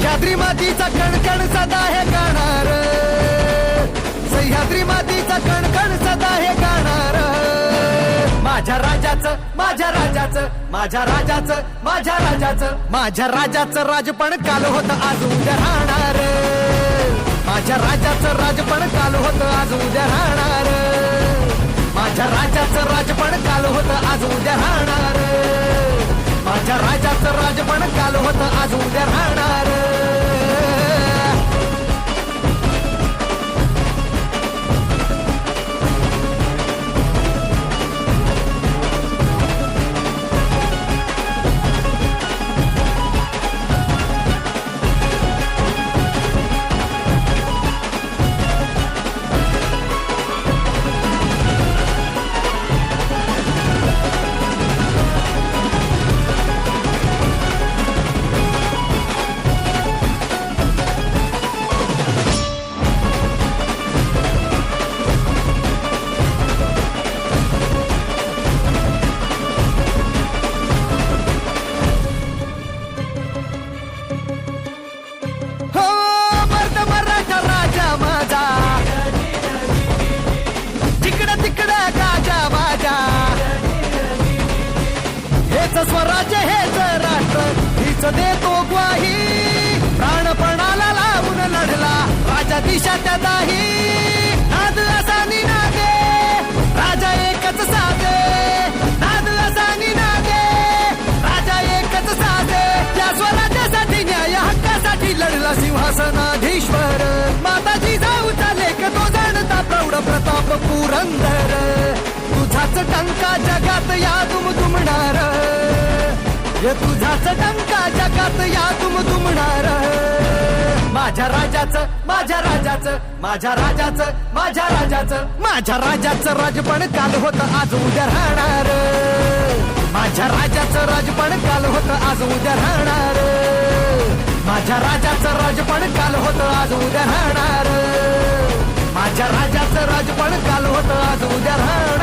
सह्याद्री मातीचा कणकण सदा हे गाणार सह्याद्री मातीचा कणकण सदा हे गाणार माझ्या राजाचं माझ्या राजाचं माझ्या राजाचं माझ्या राजाचं माझ्या राजाचं राजपण काल होत आज उद्या राहणार. माझ्या राजाचं राजपण काल होत आज उद्या राहणार. माझ्या राजाचं राजपण काल होत आज उद्या राहणार. माझ्या राजाचं राजपण काल होत आज उद्या राहणार. हीच देतो ग्वाही. प्राणपणाला लावून लढला. राजा दिशा त्या दाही. नाद असा निनादे. राजा एकच साधे. नाद असा निनादे. राजा एकच साधे. त्या स्वराज्यासाठी न्याय हक्कासाठी लढला सिंहासनाधीश्वर. माताजी जाऊ लेख तो जाणता प्रौढ प्रताप पुरंदर. तुझाच टंका जगात या तुम तुमणार तुझाच टंका जगात या तुम तुमणार. माझ्या राजाचं माझ्या राजाचं माझ्या राजाचं माझ्या राजाचं माझ्या राजाचं राजपण काल होत आज उद्या राहणार. माझ्या राजाचं राजपण काल होत आज उद्या राहणार. माझ्या राजाचं राजपण काल होत आज उद्या राहणार. माझ्या राजाचं राजपण काल होत आज उद्या राहणार.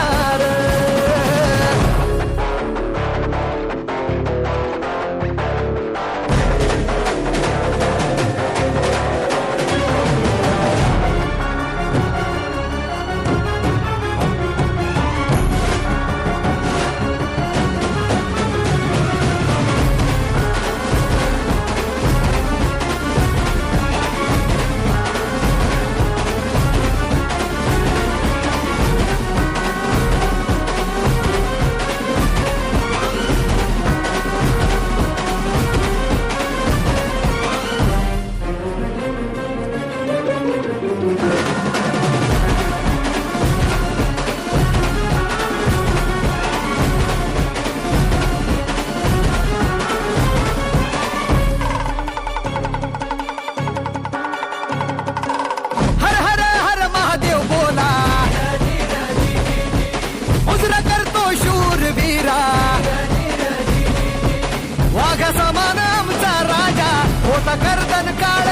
होता गर्दन काळ.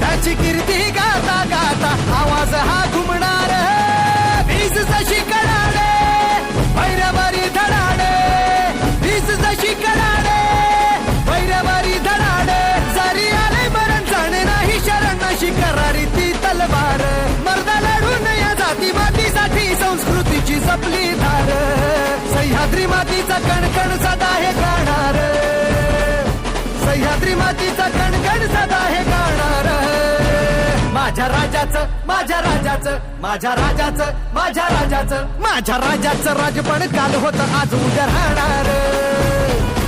त्याची कीर्ती गाता गाता आवाज हा घुमणार. वीज जशी कळा राजाचा कणकण सदा हे गाणार माझ्या राजाचं माझ्या राजाचं माझ्या राजाचं माझ्या राजाचं माझ्या राजाचं राजपण काल होतं आज उद्या राहणार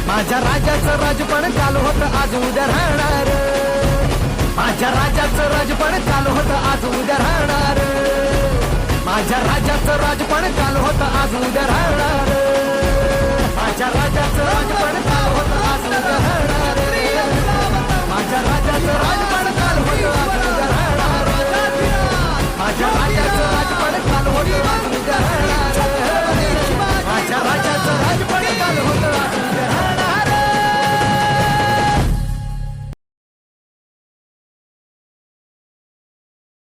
माझ्या राजाचं राजपण काल होतं आज उद्या राहणार माझ्या राजाचं राजपण काल होतं आज उद्या राहणार माझ्या राजाचं राजपण काल होतं आज उद्या राहणार माझ्या राजा